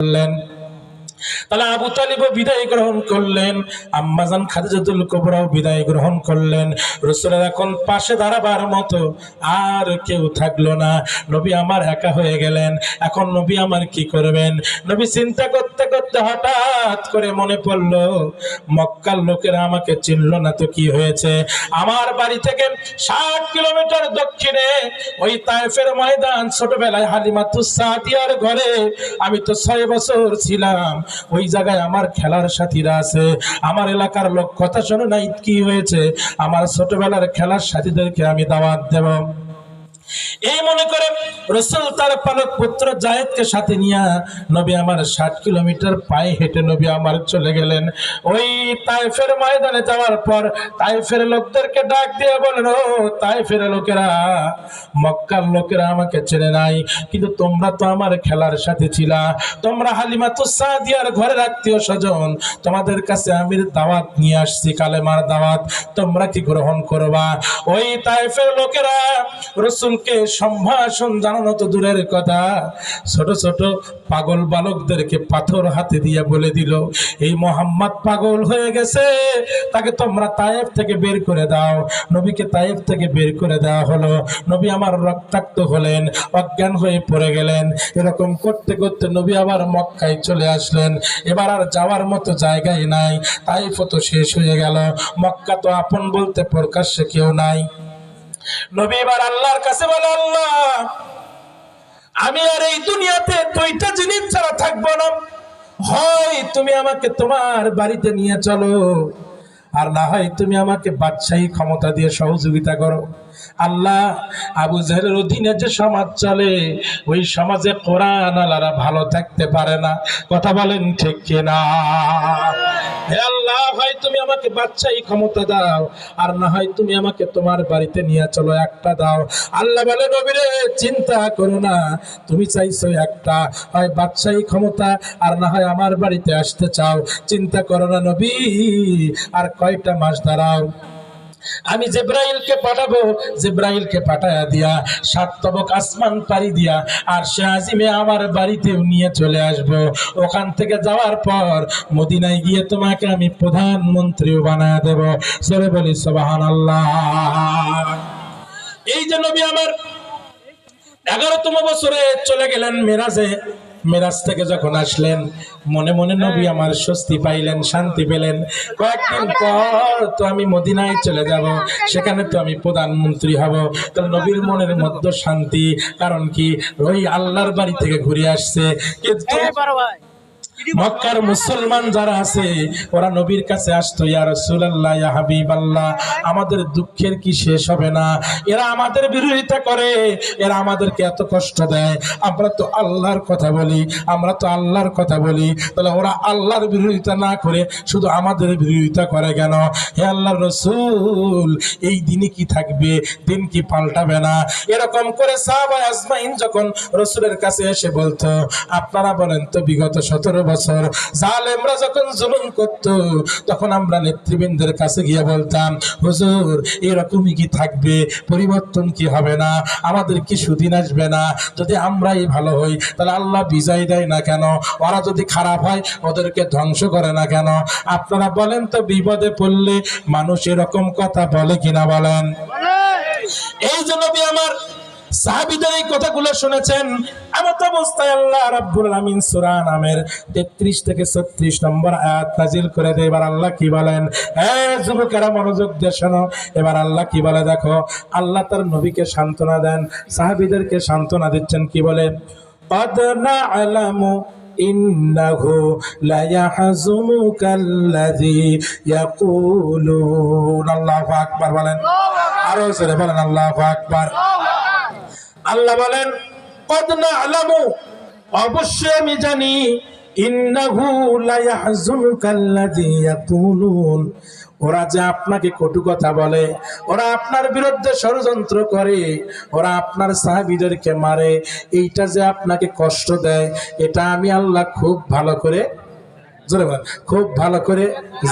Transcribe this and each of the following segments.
করলেন তাহলে আবু তালিবও বিদায় গ্রহণ করলেন আম্মাজান খাদিজাতুল কোবরাও বিদায় গ্রহণ করলেন। রসুলের এখন পাশে দাঁড়াবার মতো আর কেউ থাকল না। নবী আমার একা হয়ে গেলেন, এখন নবী আমার কি করবেন? নবী চিন্তা করতে করতে হঠাৎ করে মনে পড়ল, মক্কার লোকেরা আমাকে চিনল না তো কি হয়েছে? আমার বাড়ি থেকে ষাট কিলোমিটার দক্ষিণে ওই তাইফের ময়দান, ছোটবেলায় হালিমাতুস সাদিয়ার ঘরে আমি তো ছয় বছর ছিলাম। ওই জায়গায় আমার খেলার সাথীরা আছে। আমার এলাকার লোক কথা শোনো না কি হয়েছে? আমার ছোটবেলার খেলার সাথীদেরকে আমি দাওয়াত দেব। এই মনে করে রসুল তার পালক পুত্র জায়েদকে সাথে নিয়ে নবী আমার ষাট কিলোমিটার পায়ে হেঁটে নবী আমার চলে গেলেন। ওই তাইফের ময়দানে যাওয়ার পর তাইফের লোকদেরকে ডাক দিয়ে বলেন ও তাইফের লোকেরা, মক্কার লোকেরা আমাকে চেনে নাই, কিন্তু তোমরা তো আমার খেলার সাথে ছিলা। তোমরা হালিমা তো সাদিয়ার ঘরের আত্মীয় স্বজন, তোমাদের কাছে আমি দাওয়াত নিয়ে আসছি, কালেমার দাওয়াত। তোমরা কি গ্রহণ করবা? ওই তাইফের লোকেরা রসুলকে সম্ভাষণ জানানো তো দূরের কথা। ছোট ছোট পাগল বালকদেরকে পাথর হাতে দিয়ে বলে দিল, এই মোহাম্মদ পাগল হয়ে গেছে, তাকে তোমরা তায়েফ থেকে বের করে দাও। নবীকে তায়েফ থেকে বের করে দেওয়া হলো। নবী আমার রক্তাক্ত হলেন, অজ্ঞান হয়ে পড়ে গেলেন। এরকম করতে করতে নবী আবার মক্কায় চলে আসলেন। এবার আর যাওয়ার মতো জায়গায় নাই তাইফ তো শেষ হয়ে গেল। মক্কা তো আপন বলতে প্রকাশ্যে কেউ নাই। নবী এবার আল্লাহর কাছে বলে, আল্লাহ, আমি আর এই দুনিয়াতে দুইটা জিনিস ছাড়া থাকব না। হয় তুমি আমাকে তোমার বাড়িতে নিয়ে চলো, আর না হয় তুমি আমাকে বাদশাহী ক্ষমতা দিয়ে সহযোগিতা করো। আল্লাহ আবু জাহেলের অধীনে যে সমাজ চলে, ওই সমাজে কোরআন আলারা ভালো থাকতে পারে না। কথা বলেন ঠিক কিনা? আল্লাহ, হয় তুমি আমাকে বাচ্চাই ক্ষমতা দাও, আর না হয় তুমি আমাকে তোমার বাড়িতে নিয়ে চলো, একটা দাও। আল্লাহ বলে নবীরে, চিন্তা করো না, তুমি চাইছো একটা। হয় বাচ্চাই ক্ষমতা, আর না হয় আমার বাড়িতে আসতে চাও। চিন্তা করো না নবী, আর কয়টা মাস দাঁড়াও। আমি জেব্রাইলকে পাঠাবো, জেব্রাইলকে পাঠায়া দিয়া সাত তবক আসমান পাড়ি দিয়া আর সে আজিমে আমার বাড়িতেও নিয়ে চলে আসব। ওখান থেকে যাওয়ার পর মদিনায় গিয়ে তোমাকে আমি প্রধানমন্ত্রীও বানায় দেব। সরে বলি সবাহান আল্লাহ এই যে নবী আমার এগারোতম বছরে চলে গেলেন মেরাজে। মেরাজ থেকে যখন আসলেন মনে মনে নবী আমার স্বস্তি পাইলেন শান্তি পেলেন। কয়েকদিন পর তো আমি মদিনায় চলে যাব সেখানে তো আমি প্রধানমন্ত্রী হব। তো নবীর মনের মধ্যে শান্তি কারণ কি? ওই আল্লাহর বাড়ি থেকে ঘুরে আসছে। কিন্তু মক্কার মুসলমান যারা আছে, ওরা নবীর কাছে আসতো, ইয়া রাসূলুল্লাহ, ইয়া আমাদের দুঃখের কি শেষ হবে না? এরা আমাদের বিরোধিতা করে, এরা আমাদেরকে এত কষ্ট দেয়। আমরা তো আল্লাহর কথা বলি, আমরা তো আল্লাহর কথা বলি। তাহলে ওরা আল্লাহর বিরোধিতা না করে শুধু আমাদের বিরোধিতা করে কেন? হে আল্লাহর রসুল, এই দিনে কি থাকবে? দিন কি পাল্টাবে না? এরকম করে সাহাবা আজমাইন যখন রসুলের কাছে এসে বলতো, আপনারা বলেন তো বিগত সতেরো বছর। জালেমরা যখন জুলুম করত তখন আমরা নেতৃবৃন্দের কাছে গিয়ে বলতাম হুজুর এরকমই কি থাকবে? পরিবর্তন কি হবে না? আমাদের কি সুদিন আসবে না? যদি আমরাই ভালো হই তাহলে আল্লাহ বিজয় দেয় না কেন? ওরা যদি খারাপ হয় ওদেরকে ধ্বংস করে না কেন? আপনারা বলেন তো বিপদে পড়লে মানুষ এরকম কথা বলে কিনা বলেন? এই জন্য আমার সাহাবীদের এই কথাগুলো শুনেছেন এমত অবস্থায় আল্লাহ রাব্বুল আমিন সূরা নামের 33 থেকে 36 নম্বর আয়াত নাজিল করে দেয় এবার আল্লাহ কি বলেন হ্যাঁ যুবকেরা মনোযোগ দিয়ে শোনো এবার আল্লাহ কি বলে দেখো আল্লাহ তার নবীকে সান্ত্বনা দেন সাহাবীদেরকে সান্ত্বনা দিচ্ছেন কি বলে قد نعلم إنه ليحزنك الذي يقولون الله أكبر বলেন আরো জোরে বলেন আল্লাহ আকবার আল্লাহ বলেন, কদ না'লামু? অবশ্যই আমি জানি, ইন্নাহু লা ইয়াহজুনুকাল্লাযী ইয়াকুলুন। ওরা যে আপনাকে কটু কথা বলে, ওরা আপনার বিরুদ্ধে ষড়যন্ত্র করে, ওরা আপনার সাহাবীদেরকে মারে, এইটা যে আপনাকে কষ্ট দেয়, এটা আমি আল্লাহ খুব ভালো করে জোরে বলেন খুব ভালো করে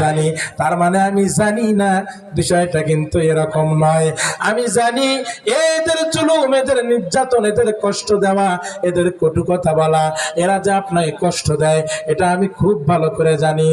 জানি। তার মানে আমি জানি না, বিষয়টা কিন্তু এরকম নয়। আমি জানি এদের জুলুম, এদের নির্যাতন, এদের কষ্ট দেওয়া, এদের কটু কথা বলা, এরা যে আপনাকে কষ্ট দেয়, এটা আমি খুব ভালো করে জানি।